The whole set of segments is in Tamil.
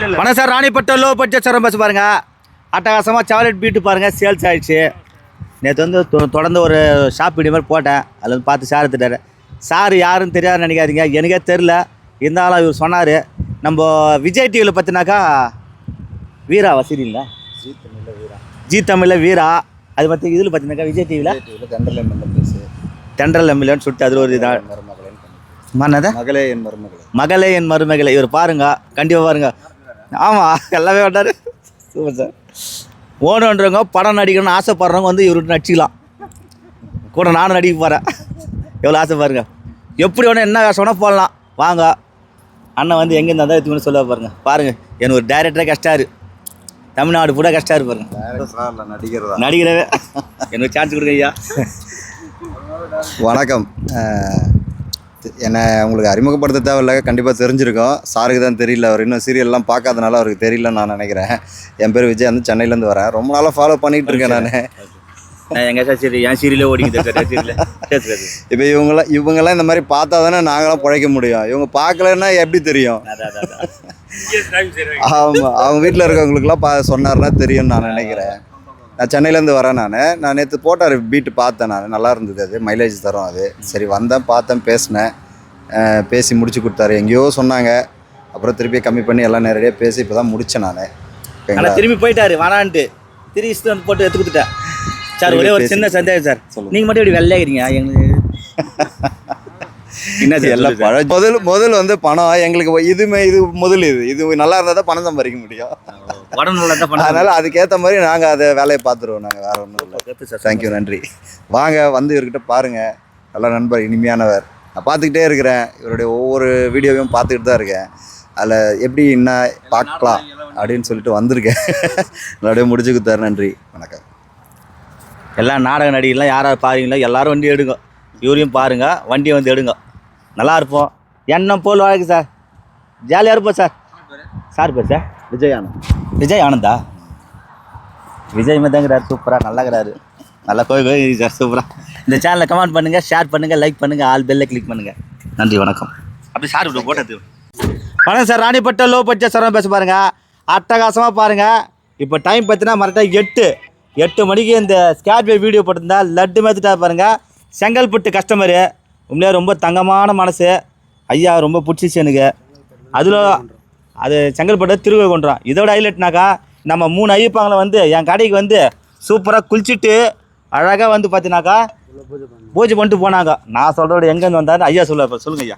வணக்கம் சார் ராணிப்பட்டம் லோ பட்ஜெட் சரம் பஸ் பாருங்க. அட்டகாசமாக சாக்லேட் பீட்டு பாருங்க சேல்ஸ் ஆயிடுச்சு. நேற்று வந்து தொடர்ந்து ஒரு ஷாப் வீடியோ மாதிரி போட்டேன். அதில் வந்து பார்த்து சார் எடுத்துட்டாரு. சார் யாருன்னு தெரியாது நினைக்காதீங்க. எனக்கே தெரில இருந்தாலும் இவர் சொன்னார். நம்ம விஜய் டிவியில் பார்த்தினாக்கா வீரா வசதிங்களா ஜி தமிழில் வீரா. அது பற்றி இதில் பார்த்தீங்கன்னாக்கா விஜய் டிவியில் தென்றல் எம்எல்ஏன்னு சொல்லிட்டு அதில் ஒரு இதாக மகளே என் மருமகளே. மகளே என் மருமகளே. இவர் பாருங்க கண்டிப்பாக பாருங்க. ஆமாம் எல்லாமே வந்தார். Super sir. ஓணுன்றவங்க படம் நடிக்கணும்னு ஆசைப்படுறவங்க வந்து இவர்கிட்ட நடிச்சிக்கலாம். கூட நானும் நடிக்க போகிறேன் எவ்வளோ ஆசை பாருங்க. எப்படி வேணால் என்ன காசு வேணால் போடலாம். வாங்க. அண்ணன் வந்து எங்கே இருந்தால் எடுத்துக்கணும் சொல்ல பாருங்க. பாருங்க எனக்கு ஒரு டைரக்டரே கஷ்டாரு தமிழ்நாடு கூட கஷ்டாரு பாருங்க. டைரக்டரா இல்லை நடிகரதா நடிக்கிறவே எனக்கு சான்ஸ் கொடுங்க ஐயா. வணக்கம். என்னை உங்களுக்கு அறிமுகப்படுத்த தேவையில்ல கண்டிப்பாக தெரிஞ்சிருக்கும். சாருக்கு தான் தெரியல அவர் இன்னும் சீரியல்லாம் பார்க்காதனால அவருக்கு தெரியலன்னு நான் நினைக்கிறேன். என் பேர் விஜய் வந்து சென்னையிலேருந்து வரேன் ரொம்ப நாளாக ஃபாலோ பண்ணிகிட்டு இருக்கேன் நான். நான் எங்கே சார் சரி என் சீரியலே ஓடிக்கிட்டு இப்போ இவங்களாம் இவங்கெல்லாம் இந்த மாதிரி பார்த்தா தானே நாங்களாம் பிழைக்க முடியும். இவங்க பார்க்கலன்னா எப்படி தெரியும்? ஆமாம் அவங்க வீட்டில் இருக்கவங்களுக்குலாம் பா சொன்னார்னா தெரியும்னு நான் நினைக்கிறேன். நான் சென்னையிலேருந்து வரேன் நான். நான் நேற்று போட்டார் பீட்டு பார்த்தேன் நான். நல்லா இருந்தது அது. மைலேஜ் தரும் அது. சரி வந்தேன் பார்த்தேன் பேசினேன். பேசி முடிச்சு கொடுத்தாரு. எங்கேயோ சொன்னாங்க. அப்புறம் திருப்பி கம்மி பண்ணி எல்லாம் நேரடியாக பேசி இப்போ தான் முடித்தேன் நான் ஆனால் திரும்பி போயிட்டாரு வேணான்ட்டு திரு இஷ்டம் வந்து போட்டு எடுத்து கொடுத்துட்டேன். சார் ஒரே ஒரு சின்ன சந்தேகம் சார். நீங்கள் மட்டும் இப்படி வெள்ளையாகிறீங்க. எங்களுக்கு என்ன சார் எல்லாம் சொல்லுங்க சார். பழ முதல் முதல் வந்து பணம் எங்களுக்கு இதுமே இது முதல் இது. இது நல்லா இருந்தால் தான் பணம் சம்பாதிக்க முடியும். உடம்பு நல்லா தான் அதனால் அதுக்கேற்ற மாதிரி நாங்கள் அதை வேலையை பார்த்துருவோம். நாங்கள் வேறு ஒன்றும் இல்லை. தேங்க்யூ நன்றி. வாங்க வந்து இவர்கிட்ட பாருங்கள் நல்ல நண்பர் இனிமையானவர். நான் பார்த்துக்கிட்டே இருக்கிறேன். இவருடைய ஒவ்வொரு வீடியோவையும் பார்த்துக்கிட்டு தான் இருக்கேன். அதில் எப்படி என்ன பார்க்கலாம் அப்படின்னு சொல்லிட்டு வந்திருக்கேன். நல்லபடியாக முடிச்சு கொடுத்தாரு. நன்றி. வணக்கம். எல்லாம் நாடக நடிகர்லாம் யாராவது பாருங்களோ? எல்லாரும் வண்டி எடுங்க. இவரையும் பாருங்க. வண்டியை வந்து எடுங்க. நல்லா இருப்போம் எண்ணம் போல் வாழ்க்கை சார். ஜாலியாக இருப்போம் சார். சார் பேர் சார்? விஜய் ஆனந்த். விஜய் ஆனந்தா? விஜய் மதங்கிறார் சூப்பராக நல்லாங்கிறாரு நல்லா கோயில் கோயில் சார் சூப்பராக இந்த சேனலை கமெண்ட் பண்ணுங்கள் ஷேர் பண்ணுங்கள் லைக் பண்ணுங்கள் ஆல் பெல்லை கிளிக் பண்ணுங்கள் நன்றி வணக்கம். அப்படி சார் இப்படி போட்டது வணக்கம் சார் ராணிப்பட்ட லோ பட்ஜெட் சார் பேச பாருங்க. அட்டகாசமாக பாருங்கள் இப்போ டைம் பார்த்தீங்கன்னா மறுபடியும் எட்டு. எட்டு மணிக்கு இந்த ஸ்கேட்வே வீடியோ போட்டிருந்தா லட்டு மேத்துட்டா பாருங்கள் செங்கல்பட்டு கஸ்டமரு உண்மையாக ரொம்ப தங்கமான மனசு. ஐயா ரொம்ப பிடிச்சிச்சு எனக்கு. அதில் அது செங்கல்பட்டு திருவைகுன்றம் இதோட ஹைலைட்னாக்கா நம்ம மூணு ஐயப்பாங்களை வந்து என் கடைக்கு வந்து சூப்பராக குளிச்சுட்டு அழகாக வந்து பார்த்தீங்கன்னாக்கா பூஜை பண்ணிட்டு போனாங்க. நான் சொல்கிறோட எங்கேருந்து வந்தாரு ஐயா சொல்ல சொல்லுங்க ஐயா.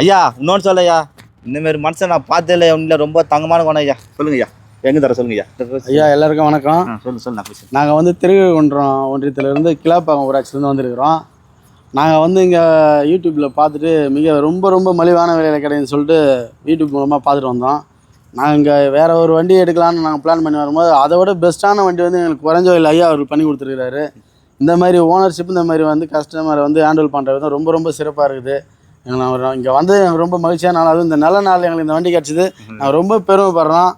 ஐயா இன்னொன்று சொல்ல ஐயா. இந்தமாரி மனுஷன் நான் பார்த்தே இல்லை இல்லை ரொம்ப தங்கமான குணம் ஐயா. சொல்லுங்க ஐயா. எங்கே தர சொல்லுங்க ஐயா. ஐயா எல்லாருக்கும் வணக்கம். சொல்லு சொல்லு நான் நாங்கள் வந்து திருகுன்றம் ஒன்றியத்திலேருந்து கிளாப்பாக்கம் ஊராட்சியிலேருந்து வந்திருக்கிறோம். நாங்கள் வந்து இங்கே யூடியூப்பில் பார்த்துட்டு மிக ரொம்ப ரொம்ப மலிவான விலையில் கிடைக்குதுன்னு சொல்லிட்டு யூடியூப் மூலமாக பார்த்துட்டு வந்தோம். நாங்கள் இங்கே வேறு ஒரு வண்டி எடுக்கலாம்னு நாங்கள் பிளான் பண்ணி வரும்போது அதை விட பெஸ்ட்டான வண்டி வந்து எங்களுக்கு குறைஞ்ச விலையில் ஐயா அவர் பண்ணி கொடுத்துருக்காரு இந்த மாதிரி ஓனர்ஷிப் இந்த மாதிரி வந்து கஸ்டமரை வந்து ஹேண்டில் பண்ணுறது வந்து ரொம்ப ரொம்ப சிறப்பாக இருக்குது. எங்களுக்கு இங்கே வந்து ரொம்ப மகிழ்ச்சியான நாள். அதுவும் இந்த நல்ல நாள் எங்களுக்கு இந்த வண்டி கிடச்சிது. நான் ரொம்ப பெருமைப்படுறோம்.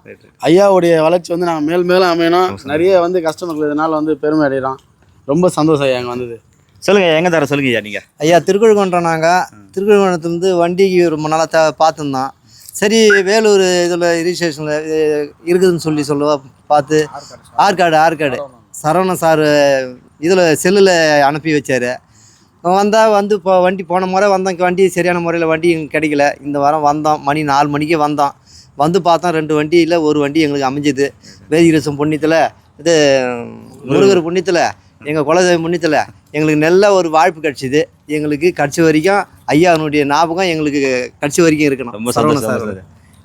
ஐயாவுடைய வளர்ச்சி வந்து நாங்கள் மேல் மேலும் அமையணும். நிறைய வந்து கஸ்டமர்கள் இதனால் வந்து பெருமை அடைகிறோம் ரொம்ப சந்தோஷம் ஐயா எங்கள் வந்தது. சொல்லுங்க எங்க எங்கே தர சொல்லுங்க ஐயா நீங்கள் ஐயா திருக்கழுக்குன்றம் நாங்கள் திருக்கழுக்குன்றத்துலேருந்து வண்டிக்கு ரொம்ப நாளாக தே பார்த்துருந்தோம். சரி வேலூர் இதில் ரிஜிஸ்ட்ரேஷனில் இருக்குதுன்னு சொல்லி சொல்லுவா பார்த்து ஆற்காடு ஆற்காடு. சரவணன் சார் இதில் செல்லில் அனுப்பி வச்சார். வந்தால் வந்து இப்போ வண்டி போன முறை வந்தோம். வண்டி சரியான முறையில் வண்டி எங்களுக்கு கிடைக்கல. இந்த வாரம் வந்தோம். மணி நாலு மணிக்கு வந்தோம். வந்து பார்த்தோம் ரெண்டு வண்டியில் ஒரு வண்டி எங்களுக்கு அமைஞ்சது. வேதிரசம் புண்ணியத்தில் இது முருகர் புண்ணியத்தில். எங்கள் குலதெய்வம் புண்ணியத்தில் எங்களுக்கு நல்ல ஒரு வாய்ப்பு கிடச்சிது. எங்களுக்கு கடைசி வரைக்கும் ஐயானுடைய ஞாபகம் எங்களுக்கு கடைசி வரைக்கும் இருக்கணும். ரொம்ப சரவண சந்தோஷம் சார்.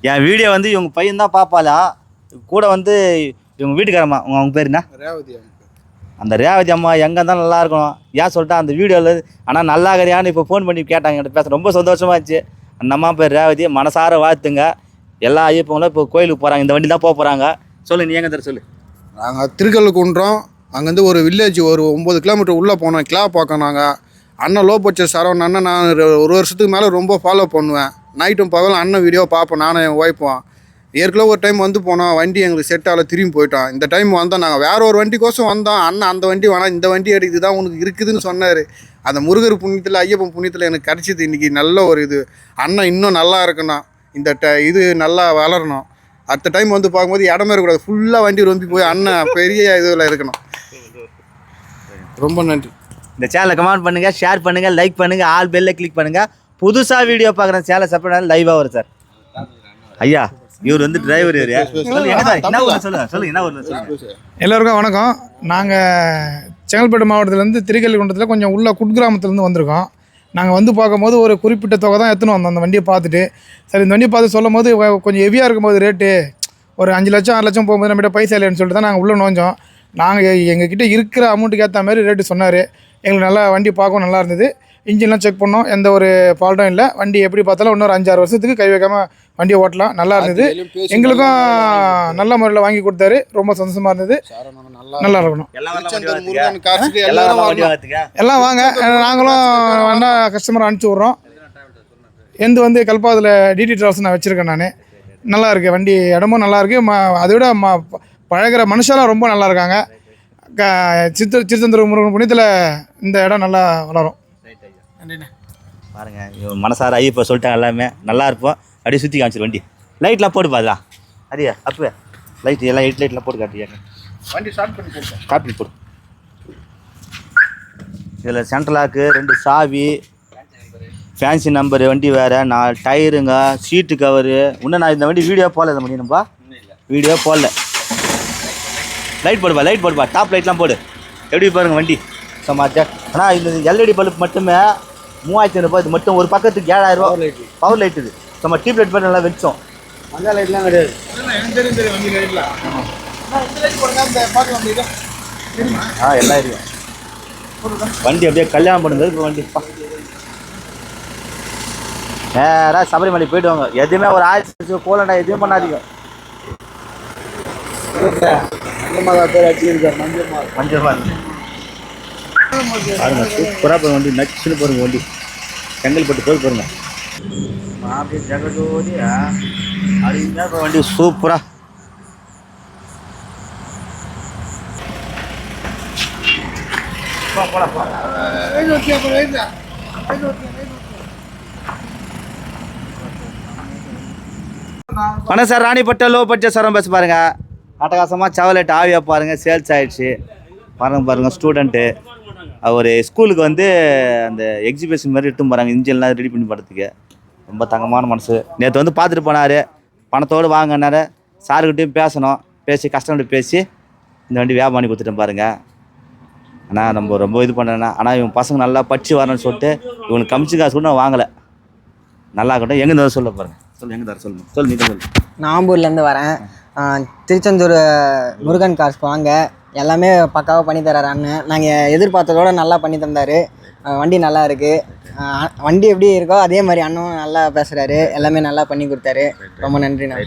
என் வீடியோ வந்து இவங்க பையன் தான் பார்ப்பாளா கூட வந்து இவங்க வீட்டுக்காரம்மா உங்க அவங்க பேர் என்ன? அந்த ரேவதி அம்மா எங்கே இருந்தாலும் நல்லா இருக்கணும். ஏன் சொல்லிட்டா அந்த வீடியோவில் ஆனால் நல்லா இருக்கிறியான்னு இப்போ ஃபோன் பண்ணி கேட்டாங்க என்கிட்ட பேச. ரொம்ப சந்தோஷமா இருந்துச்சு. அந்த அம்மா பேர் ரேவதி. மனசார வாழ்த்துங்க. எல்லா ஐயப்பங்களும் இப்போ கோயிலுக்கு போகிறாங்க இந்த வண்டி தான் போக போகிறாங்க சொல்லு நீ எங்கே தர சொல்லு. நாங்கள் திருக்கல்குன்றம் அங்கேருந்து ஒரு வில்லேஜ் ஒரு ஒம்பது கிலோமீட்டர் உள்ளே போனோம். கிளா பார்க்கோம் நாங்கள் அண்ணன் லோ பட்ஜெட் சரவணன் அண்ணன் நான் ஒரு- ஒரு வருஷத்துக்கு மேலே ரொம்ப ஃபாலோ பண்ணுவேன். நைட்டும் பகலும் அண்ணன் வீடியோ பார்ப்போம். நானும் என் ஒய்ஃபும் ஏற்கனவே ஒரு டைம் வந்து போனோம். வண்டி எங்களுக்கு செட் ஆகல திரும்பி போயிட்டோம். இந்த டைம் வந்தோம் நாங்கள் வேற ஒரு வண்டிக்கோசம் வந்தோம். அண்ணன் அந்த வண்டி வேணாம் இந்த வண்டி எடுக்குது தான் உனக்கு இருக்குதுன்னு சொன்னார். அந்த முருகர் புண்ணியத்தில் ஐயப்பன் புண்ணியத்தில் எனக்கு கிடச்சிது இன்றைக்கி நல்ல ஒரு இது. அண்ணன் இன்னும் நல்லா இருக்கணும். இந்த ட இது நல்லா வளரணும். அடுத்த டைம் வந்து பார்க்கும்போது இடமே இருக்கக்கூடாது. ஃபுல்லாக வண்டி ரொம்பி போய் அண்ணன் பெரிய இதில் இருக்கணும். ரொம்ப நன்றி. இந்த சேனலை கமெண்ட் பண்ணுங்க ஷேர் பண்ணுங்க லைக் பண்ணுங்க ஆல் பெல்ல கிளிக் பண்ணுங்க. புதுசா வீடியோ பார்க்குற சேனலை சப்போர்ட் லைவா வரும் சார் ஐயா இவர் வந்து டிரைவர் இவரு. எல்லோருக்கும் வணக்கம். நாங்கள் செங்கல்பட்டு மாவட்டத்திலேருந்து திருக்கல்லிக்குண்டத்தில் கொஞ்சம் உள்ள குட்கிராமத்துலேருந்து வந்திருக்கோம். நாங்கள் வந்து பார்க்கும்போது ஒரு குறிப்பிட்ட தொகை தான் எடுத்துன்னு வந்தோம் அந்த வண்டியை பார்த்துட்டு. சரி இந்த வண்டியை பார்த்து சொல்லும் போது கொஞ்சம் ஹெவியாக இருக்கும்போது ரேட்டு ஒரு அஞ்சு லட்சம் ஆறு லட்சம் போகும்போது நம்மகிட்ட பைசா இல்லைன்னு சொல்லிட்டு தான் நாங்கள் உள்ளே நோஞ்சோம் நாங்கள் எங்ககிட்ட இருக்கிற அமௌண்ட்டுக்கு ஏற்ற மாதிரி ரேட்டு சொன்னார். எங்களுக்கு நல்லா வண்டி பார்க்கவும் நல்லா இருந்தது. இன்ஜின்லாம் செக் பண்ணோம். எந்த ஒரு ஃபால்ட்டும் இல்லை. வண்டி எப்படி பார்த்தாலும் இன்னொரு அஞ்சாறு வருஷத்துக்கு கை வைக்காமல் வண்டியை ஓட்டலாம். நல்லா இருந்தது. எங்களுக்கும் நல்ல முறையில் வாங்கி கொடுத்தாரு. ரொம்ப சந்தோஷமாக இருந்தது. நல்லா இருக்கணும். எல்லாம் வாங்க. நாங்களும் வேணா கஸ்டமர் அனுப்பிச்சி விட்றோம். எந்த வந்து கல்பாதில் டிடி ட்ராவல்ஸ் நான் வச்சுருக்கேன் நான். நல்லா இருக்கு. வண்டி இடமும் நல்லா இருக்கு. ம அதை விட ம பழகுற மனுஷெல்லாம் ரொம்ப நல்லா இருக்காங்க க சித்த திருச்செந்தூர் முருகன் புண்ணியத்தில் இந்த இடம் நல்லா வளரும். பாருங்க இவன் மனசார ஐயப்ப சொல்லிட்டாங்க எல்லாமே. நல்லா இருப்போம். அப்படியே சுற்றி காமிச்சிரு வண்டி. லைட்லாம் போட்டு பாதா அரியா அப்பவே லைட் எல்லாம் எயிட் லைட்லாம் போட்டு காட்டுறியாங்க வண்டி ஸ்டார்ட் பண்ணி போட்டோம் காப்பி போடு. இதில் சென்ட்ரலாக்கு ரெண்டு சாவி ஃபேன்சி நம்பரு வண்டி வேறு நாலு டயருங்க சீட்டு கவரு இன்னும் நான் இந்த வண்டி வீடியோ போடல இதை முடியணும்பா வீடியோ போடல. லைட் போடுப்பா லைட் போடுப்பா. டாப் லைட்லாம் போடு. எப்படி பாருங்க வண்டி? சமாச்சா. ஆனால் இந்த எல்இடி பல்ப் மட்டுமே மூவாயிரத்தி ஐநூறுபா இது மட்டும் ஒரு பக்கத்துக்கு ஏழாயிரம் ரூபா பவர் லைட் இது. நம்ம டியூப் லைட் பண்ணி நல்லா வெளிச்சம். அந்த லைட்லாம் கிடையாது. லைட் ஆ. எல்லாம் இருக்கும் வண்டி அப்படியே கல்யாணம் பண்ணுறது இப்போ வண்டி. நேராக சபரிமலை போயிடுவாங்க எதுவுமே ஒரு ஆயிரத்தி கோலண்டா எதுவும் பண்ணாதீங்க. மஞ்சள் பாருங்க பாருங்க சூப்பராக போய் வண்டி நச்சுன்னு பாருங்க வண்டி. செங்கல்பட்டு போய் பாருங்க. அப்படியே ஜெகஜோதி அப்படின்னா இப்போ வண்டி. சூப்பராக போலாம் வணக்கம் சார் ராணிப்பட்ட லோ பட்ஜெட் சரம் பஸ் பாருங்க. அட்டகாசமாக சவலேட் ஆவியா பாருங்க சேல்ஸ் ஆயிடுச்சு. பாருங்க பாருங்க ஸ்டூடெண்ட்டு அவர் ஸ்கூலுக்கு வந்து அந்த எக்ஸிபிஷன் மாதிரி எடுத்து போகிறாங்க இன்ஜின்லாம் ரெடி பண்ணி போகிறதுக்கு ரொம்ப தங்கமான மனசு. நேற்று வந்து பார்த்துட்டு போனார். பணத்தோடு வாங்கினாரு. சாருக்கிட்டையும் பேசணும். பேசி கஸ்டமர்கிட்ட பேசி இந்த வண்டி வியாபாரம் பண்ணி கொடுத்துட்டேன் பாருங்க. ஆனால் நம்ம ரொம்ப இது பண்ணேன்னா ஆனால் இவங்க பசங்க நல்லா படிச்சு வரணும்னு சொல்லிட்டு இவனுக்கு கமிச்சு காசு கூட நான் வாங்கலை. நல்லா இருக்கட்டும். எங்கே இருந்தாலும் சொல்ல பாருங்க. சொல்லு எங்கே தர சொல்லுங்க. சொல்லு நீ தான் சொல்லு. நான் ஆம்பூர்லேருந்து வரேன். திருச்செந்தூர் முருகன் கார்ஸ் வாங்க. எல்லாமே பக்காவாக பண்ணி தராரு அண்ணன். நாங்கள் எதிர்பார்த்ததோட நல்லா பண்ணி தந்தார். வண்டி நல்லா இருக்குது வண்டி எப்படி இருக்கோ அதே மாதிரி அண்ணனும் நல்லா பேசுகிறாரு எல்லாமே நல்லா பண்ணி கொடுத்தாரு. ரொம்ப நன்றிண்ணா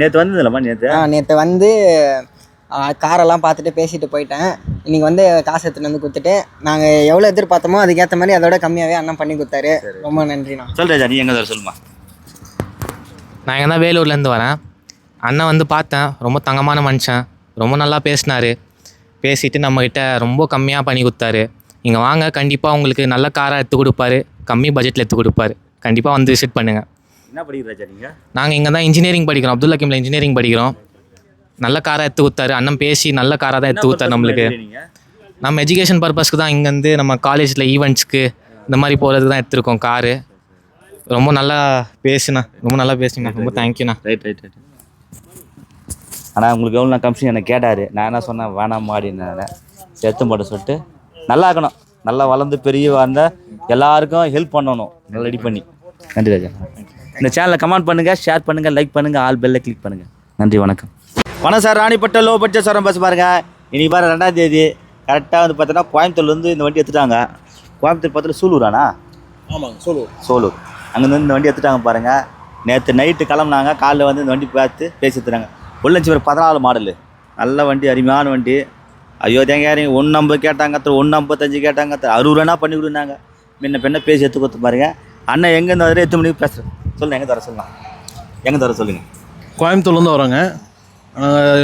நேற்று வந்ததில்லம்மா நேற்று ஆ நேற்று வந்து காரெல்லாம் பார்த்துட்டு பேசிட்டு போயிட்டேன். இன்றைக்கி வந்து காசு எடுத்துகிட்டு வந்து கொடுத்துட்டு நாங்கள் எவ்வளோ எதிர்பார்த்தோமோ அதுக்கேற்ற மாதிரி அதோட கம்மியாகவே அண்ணன் பண்ணி கொடுத்தாரு. ரொம்ப நன்றிண்ணா. சொல் ராஜா நீ எங்கே சொல்லுமா நான் இங்கே தான் வேலூர்லேருந்து வரேன். அண்ணன் வந்து பார்த்தேன். ரொம்ப தங்கமான மனுஷன். ரொம்ப நல்லா பேசினாரு. பேசிட்டு நம்மக்கிட்ட ரொம்ப கம்மியாக பண்ணி கொடுத்தாரு. இங்கே வாங்க கண்டிப்பாக உங்களுக்கு நல்ல காராக எடுத்து கொடுப்பாரு. கம்மி பட்ஜெட்டில் எடுத்து கொடுப்பாரு. கண்டிப்பாக வந்து விசிட் பண்ணுங்கள் என்ன படிக்கிற நீங்கள் நாங்கள் இங்கே தான் இன்ஜினியரிங் படிக்கிறோம். அப்துல் ஹக்கீமில் இன்ஜினியரிங் படிக்கிறோம். நல்ல காராக எடுத்து கொடுத்தாரு. அண்ணன் பேசி நல்ல காராக தான் எடுத்து கொடுத்தாரு நம்மளுக்கு. நம்ம எஜுகேஷன் பர்பஸ்க்கு தான் இங்கேருந்து நம்ம காலேஜில் ஈவெண்ட்ஸ்க்கு இந்த மாதிரி போகிறதுக்கு தான் எடுத்திருக்கோம் காரு ரொம்ப நல்லா பேசுண்ணா. ரொம்ப நல்லா பேசுங்கண்ணா ரொம்ப தேங்க்யூண்ணா ரைட் ரைட் ரைட் ஆனால் உங்களுக்கு எவ்வளோ கமிஷன்? எனக்கு கேட்டார். நான் என்ன சொன்னேன்? வேணாம் மாடின்னு சேர்த்து போட்ட சொல்லிட்டு நல்லா இருக்கணும். நல்லா வளர்ந்து பெரிய வந்த எல்லாருக்கும் ஹெல்ப் பண்ணணும். நல்லா ரெடி பண்ணி. நன்றி ராஜா. இந்த சேனலை கமெண்ட் பண்ணுங்கள் ஷேர் பண்ணுங்கள் லைக் பண்ணுங்கள் ஆல் பெல்லை கிளிக் பண்ணுங்கள் நன்றி வணக்கம். வணக்கம் சார். ராணிப்பட்ட லோ பட்ஜெட் சாரம் பஸ் பாருங்கள் இன்னைக்கு பாரு ரெண்டாம் தேதி. கரெக்டாக வந்து பார்த்தீங்கன்னா கோயம்புத்தூர்லேருந்து இந்த வண்டி எடுத்துட்டாங்க. கோயம்புத்தூர் பக்கத்தில் சூலூராண்ணா ஆமாங்க சொல்லுவோம் சோலூர். அங்கேருந்து இந்த வண்டி எடுத்துட்டாங்க பாருங்கள் நேற்று நைட்டு கிளம்புனாங்க. காலைல வந்து இந்த வண்டி பார்த்து பேசி எடுத்துட்டாங்க. ஒரு பதினாலு மாடலு. நல்ல வண்டி அருமையான வண்டி. ஐயோ தேங்காய் ஒன்று ஐம்பது கேட்டாங்க ஒன்று ஐம்பத்தஞ்சு கேட்டாங்க அறுபது ரூபா பண்ணி கொடுனாங்க முன்ன பெண்ணை பேசி எடுத்து கொடுத்து பாருங்க. அண்ணன் எங்கேருந்து வர எட்டு மணிக்கு பேசுகிறேன் சொல்லுங்கள் எங்கே தர சொல்லலாம் எங்கே தர சொல்லுங்கள் கோயம்புத்தூர்லேருந்து வரோங்க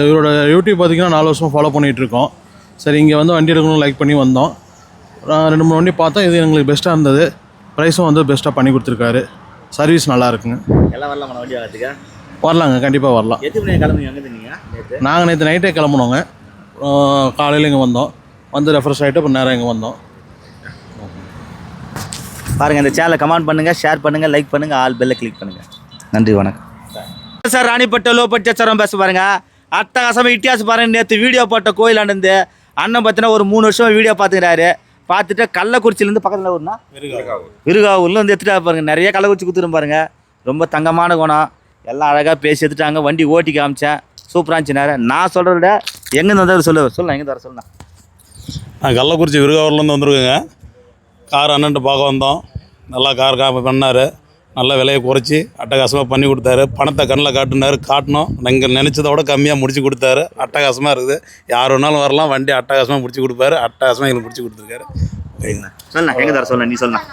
இவரோட யூடியூப் பார்த்தீங்கன்னா நாலு வருஷமாக ஃபாலோ பண்ணிகிட்டு இருக்கோம். சரி இங்கே வந்து வண்டி எடுக்கணும்னு லைக் பண்ணி வந்தோம். ரெண்டு மூணு வண்டி பார்த்தோம் இது எங்களுக்கு பெஸ்ட்டாக இருந்தது. ப்ரைஸும் வந்து பெஸ்ட்டாக பண்ணி கொடுத்துருக்காரு. சர்வீஸ் நல்லா இருக்குங்க. எல்லாம் வரலாமா வண்டி வாங்கிறதுக்கு? வரலாங்க கண்டிப்பாக வரலாம். எத்தனை மணி கிளம்புங்க எங்கே நீங்கள் நேற்று நாங்கள் நேற்று நைட்டே கிளம்புனோங்க. காலையில் இங்கே வந்தோம். வந்து ரெஃப்ரெஷ் ஆகிட்டு அப்புறம் நேரம் இங்கே வந்தோம். பாருங்கள் இந்த சேனலை கமெண்ட் பண்ணுங்கள் ஷேர் பண்ணுங்கள் லைக் பண்ணுங்கள் ஆல் பெல்லை கிளிக் பண்ணுங்கள் நன்றி வணக்கம். சார் ராணிப்பட்ட லோ பட்ஜெட் சரம் பேச பாருங்க. அட்டகாசமாக இட்டியாசு பாருங்க நேற்று வீடியோ போட்ட கோயிலாண்டு அண்ணன் பார்த்தீங்கன்னா ஒரு மூணு வருஷமா வீடியோ பார்த்துக்கிறாரு. பார்த்துட்டு கள்ளக்குறிச்சியிலேருந்து பக்கத்தில் ஊர்னா? விருகாவூர்ல வந்து எடுத்துட்டா பாருங்க. நிறைய கள்ளக்குறிச்சி குத்துரும் பாருங்க. ரொம்ப தங்கமான குணம். எல்லாம் அழகாக பேசி எடுத்துட்டாங்க வண்டி ஓட்டி காமிச்சேன். சூப்பராக இருந்துச்சு நேரம் நான் சொல்கிறத எங்கேருந்து வந்தாலும் சொல்லு. சொல்லலாம் எங்கே வர சொல்லலாம் நான் கள்ளக்குறிச்சி விருகாவூர்லேருந்து வந்திருக்கேங்க. கார் அண்ணன்ட்டு பார்க்க வந்தோம். நல்லா கார் கா பண்ணார். நல்ல விலையை குறைச்சி அட்டகாசமாக பண்ணி கொடுத்தாரு. பணத்தை கண்ணில் காட்டினாரு. காட்டினோம். நீங்கள் நினச்சதை விட கம்மியாக முடிச்சு கொடுத்தாரு. அட்டகாசமாக இருக்குது. யார் வேணாலும் வரலாம். வண்டி அட்டகாசமாக முடிச்சு கொடுப்பாரு. அட்டகாசமாக எங்களுக்கு முடிச்சு கொடுத்துருக்காரு. சரிங்கண்ணா சொல்லலாம் எங்கே தர சொல்லலாம் நீ சொல்லலாம்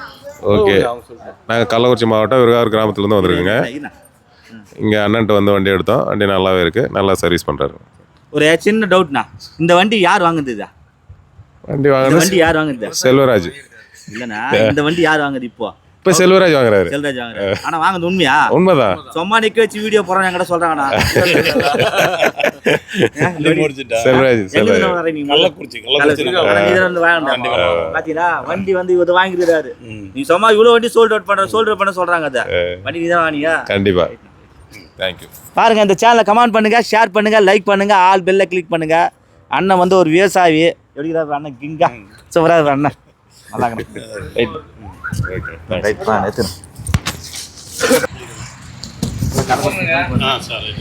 ஓகே. நாங்கள் கள்ளக்குறிச்சி மாவட்டம் விருகாவூர் கிராமத்துலேருந்து வந்திருக்கோங்க. இங்கே அண்ணன்ட்டு வந்து வண்டி எடுத்தோம். வண்டி நல்லாவே இருக்குது நல்லா சர்வீஸ் பண்ணுறாரு ஒரு சின்ன டவுட்ண்ணா இந்த வண்டி யார் வாங்குது இதா? வண்டி இந்த வாங்கினது வண்டி யார் வாங்குது செல்வராஜ். இல்லைண்ணா இந்த வண்டி யார் வாங்குது இப்போ? இப்போ செல்வராஜ் வாங்குறாரு. செல்ராஜ் வாங்குறாரு. ஆனா வாங்குது உண்மையா? உண்மைதான். சும்மா நிக்க வச்சு வீடியோ போறோம் என்கிட்ட சொல்றாங்கண்ணா. செல்வராஜ் செல்வராஜ். கண்டிப்பா. பாத்தீங்களா? வண்டி வந்து இவர் வாங்கிருக்காரு. நீ சும்மா இவ்வளவு வண்டி சோல்ட் அவுட் பண்ற சோல்ட் அவுட் பண்ண சொல்றாங்க அத. வண்டி நீதான் வாங்கியா கண்டிப்பாக தேங்க்யூ பாருங்க இந்த சேனலை கமெண்ட் பண்ணுங்க ஷேர் பண்ணுங்க லைக் பண்ணுங்க ஆல் பெல்ல கிளிக் பண்ணுங்க. அண்ணன் வந்து ஒரு விவசாயி. எப்படி இருக்கிறாரு அண்ணன்? கிங்கா. சூப்பரா இருக்கு அண்ணன். நல்லா ரைட் ரைட் ஆ சரி